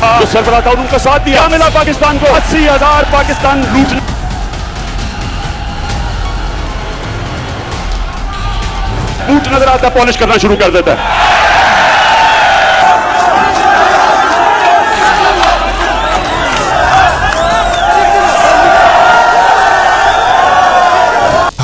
सरफराज का उनका साथ दिया। मिला पाकिस्तान को? अस्सी हज़ार पाकिस्तान लूट बूट नज़र आता है पॉलिश करना शुरू कर देता है।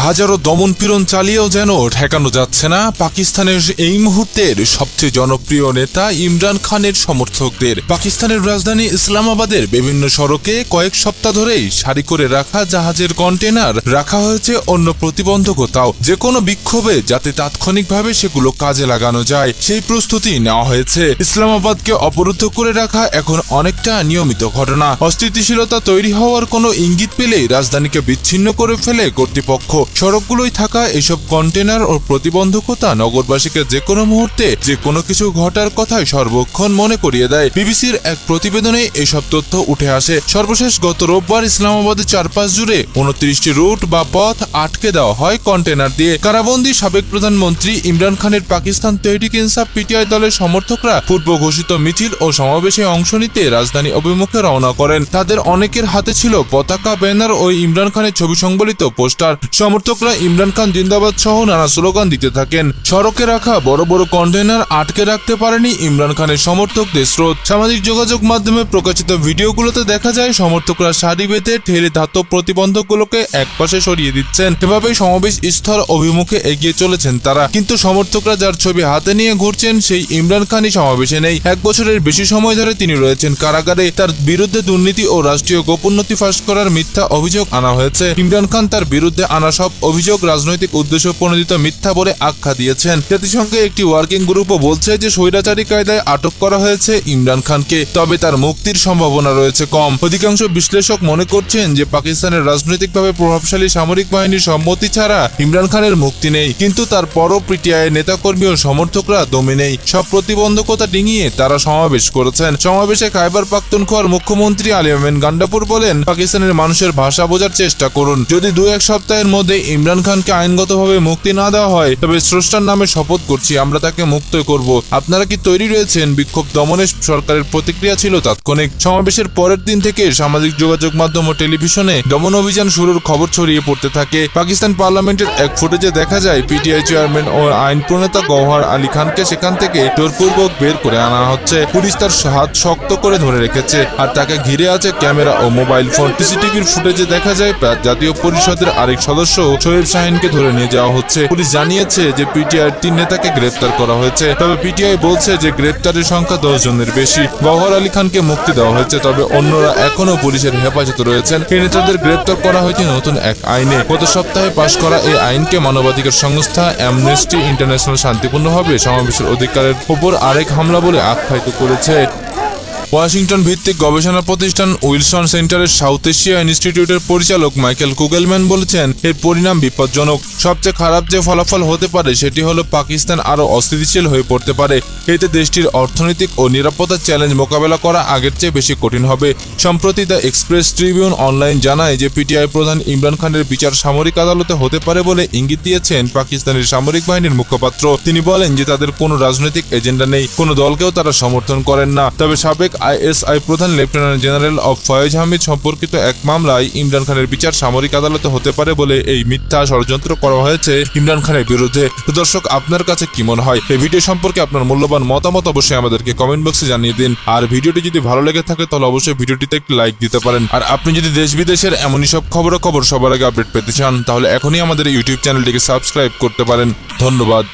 হাজারো দমনপীড়ন চালিয়েও যেন ঠেকানো যাচ্ছে না, পাকিস্তানের এই মুহূর্তের সবচেয়ে জনপ্রিয় নেতা ইমরান খানের সমর্থকদের। পাকিস্তানের রাজধানী ইসলামাবাদের বিভিন্ন সড়কে কয়েক সপ্তাহ ধরেই সারি করে রাখা জাহাজের কন্টেনার রাখা হয়েছে অন্য প্রতিবন্ধকতাও। যে কোনো বিক্ষোভে যাতে তাৎক্ষণিকভাবে সেগুলো কাজে লাগানো যায়, সেই প্রস্তুতি নেওয়া হয়েছে। ইসলামাবাদকে অবরুদ্ধ করে রাখা এখন অনেকটা নিয়মিত ঘটনা। অস্থিতিশীলতা তৈরি হওয়ার কোনো ইঙ্গিত পেলেই রাজধানীকে বিচ্ছিন্ন করে ফেলে কর্তৃপক্ষ। সড়কগুলোই থাকা এসব কন্টেনার ও প্রতিবন্ধকতা নগরবাসীকে যে কোনো মুহূর্তে যে কোনো কিছু ঘটার কথাই সর্বক্ষণ মনে করিয়ে দেয়। বিবিসির এক প্রতিবেদনে এসব তথ্য উঠে আসে। সর্বশেষ গত রোববার ইসলামাবাদের চারপাশ জুড়ে উনত্রিশটি রুট বা পথ আটকে দেওয়া হয় কন্টেনার দিয়ে। কারাবন্দি সাবেক প্রধানমন্ত্রী ইমরান খানের পাকিস্তান তৈরিক ইনসাফ পিটিআই দলের সমর্থকরা পূর্ব ঘোষিত মিছিল ও সমাবেশে অংশ নিতে রাজধানী অভিমুখে রওনা করেন। তাদের অনেকের হাতে ছিল পতাকা, ব্যানার ও ইমরান খানের ছবি সংবলিত পোস্টার। সমর্থকরা ইমরান খান জিন্দাবাদ সহ নানা স্লোগান দিতে থাকেন। সড়কে রাখা বড় বড় কন্টেনার আটকে রাখতে পারেনি ইমরান খানের সমর্থকদের স্রোত। সামাজিক যোগাযোগ মাধ্যমে প্রকাশিত ভিডিওগুলোতে দেখা যায়, সমর্থকরা সারি বেঁধে ঠেলে ধাতব প্রতিবন্ধকগুলোকে একপাশে সরিয়ে দিচ্ছেন। এভাবেই সমাবেশ স্থল অভিমুখে এগিয়ে চলেছেন তারা। কিন্তু সমর্থকরা যার ছবি হাতে নিয়ে ঘুরছেন, সেই ইমরান খানই সমাবেশে নেই। এক বছরের বেশি সময় ধরে তিনি রয়েছেন কারাগারে। তার বিরুদ্ধে দুর্নীতি ও রাষ্ট্রীয় গোপনীয়তা ফাঁস করার মিথ্যা অভিযোগ আনা হয়েছে। ইমরান খান তার বিরুদ্ধে আনা সব অভিযোগ, রাজনৈতিক উদ্দেশ্য প্রণোদিত মিথ্যা বলে আখ্যা দিয়েছেন। জাতিসংঘে একটি ওয়ার্কিং গ্রুপও বলছে যে, স্বৈরাচারী কায়দায় আটক করা হয়েছে ইমরান খানকে, তবে তার মুক্তির সম্ভাবনা রয়েছে কম। অধিকাংশ বিশ্লেষক মনে করছেন যে, পাকিস্তানের রাজনৈতিকভাবে প্রভাবশালী সামরিক বাহিনীর সম্মতি ছাড়া ইমরান খানের মুক্তি নেই। কিন্তু তার পরও পিটিআই নেতাকর্মী ও সমর্থকরা দমে নেই। সব প্রতিবন্ধকতা ডিঙিয়ে তারা সমাবেশ করেছেন। সমাবেশে খাইবার পাখতুনখোয়ার মুখ্যমন্ত্রী আলিয়ামেন গান্ডাপুর বলেন, পাকিস্তানের মানুষের ভাষা বোঝার চেষ্টা করুন। যদি দু এক সপ্তাহের মধ্যে ইমরান খানকে আইনগতভাবে মুক্তি না দেওয়া হয়, তবে স্রষ্টার নামে শপথ করছি, আমরা তাকে মুক্ত করব। আপনারা কি তৈরি রয়েছেন? বিক্ষোভ দমনে সরকারের প্রতিক্রিয়া ছিল তাৎক্ষণিক। সমাবেশের পরের দিন থেকে সামাজিক যোগাযোগ মাধ্যম ও টেলিভিশনে দমন অভিযান শুরুর খবর ছড়িয়ে পড়তে থাকে। পাকিস্তান পার্লামেন্টের এক ফুটেজে দেখা যায়, পিটিআই চেয়ারম্যান ও আইন প্রণেতা গৌহার আলী খানকে সেখান থেকে জোরপূর্বক বের করে আনা হচ্ছে। পুলিশ তার হাত শক্ত করে ধরে রেখেছে, আর তাকে ঘিরে আছে ক্যামেরা ও মোবাইল ফোন। সিসিটিভির ফুটেজে দেখা যায় জাতীয় পরিষদের আরেক সদস্য শোয়েব শাহিনকে ধরে নিয়ে যাওয়া হচ্ছে। পুলিশ জানিয়েছে যে পিটিআই তিন নেতাকে গ্রেপ্তার করা হয়েছে। তবে পিটিআই বলছে যে গ্রেপ্তারের সংখ্যা দশ জনের বেশি। গহর আলী খানকে মুক্তি দেওয়া হয়েছে, তবে অন্যরা এখনও পুলিশের হেফাজতে রয়েছেন। এই নেতাদের গ্রেপ্তার করা হয়েছে নতুন এক আইনে। গত সপ্তাহে পাশ করা এই আইনকে মানবাধিকার সংস্থা অ্যামনেস্টি ইন্টারন্যাশনাল শান্তিপূর্ণভাবে সমাবেশের অধিকারের উপর আরেক হামলা বলে আখ্যায়িত করেছে। ওয়াশিংটন ভিত্তিক গবেষণা প্রতিষ্ঠান উইলসন সেন্টারের সাউথ এশিয়া ইনস্টিটিউটের পরিচালক মাইকেল কুগেলম্যান বলেছেন, এর পরিণাম বিপজ্জনক। সবচেয়ে খারাপ যে ফলাফল হতে পারে, সেটি হলো পাকিস্তান আরও অস্থিতিশীল হয়ে পড়তে পারে। এতে দেশটির অর্থনৈতিক ও নিরাপত্তার চ্যালেঞ্জ মোকাবেলা করা আগের চেয়ে বেশি কঠিন হবে। সম্প্রতি দ্য এক্সপ্রেস ট্রিবিউন অনলাইন জানায় যে পিটিআই প্রধান ইমরান খানের বিচার সামরিক আদালতে হতে পারে বলে ইঙ্গিত দিয়েছেন পাকিস্তানের সামরিক বাহিনীর মুখপাত্র। তিনি বলেন যে তাদের কোনো রাজনৈতিক এজেন্ডা নেই, কোনো দলকেও তারা সমর্থন করেন না। তবে সাবেক আইএসআই প্রধান লেফটেন্যান্ট জেনারেল অব ফয়েজ হামিদ সম্পর্কিত এক মামলায় ইমরান খানের বিচার সামরিক আদালতে হতে পারে বলে এই মিথ্যা ষড়যন্ত্র করা হয়েছে। ইমরান খানের বিরুদ্ধে। দর্শক, আপনার কাছে কি মনে হয়? এই ভিডিও সম্পর্কে আপনার মূল্যবান মতামত অবশ্যই আমাদেরকে কমেন্ট বক্সে জানিয়ে দিন। আর ভিডিওটি যদি ভালো লেগে থাকে, তাহলে অবশ্যই ভিডিওটিতে একটি লাইক দিতে পারেন। আর আপনি যদি দেশ বিদেশের এমনই সব খবরাখবর সবার আগে আপডেট পেতে চান, তাহলে এখনই আমাদের ইউটিউব চ্যানেলটিকে সাবস্ক্রাইব করতে পারেন। ধন্যবাদ।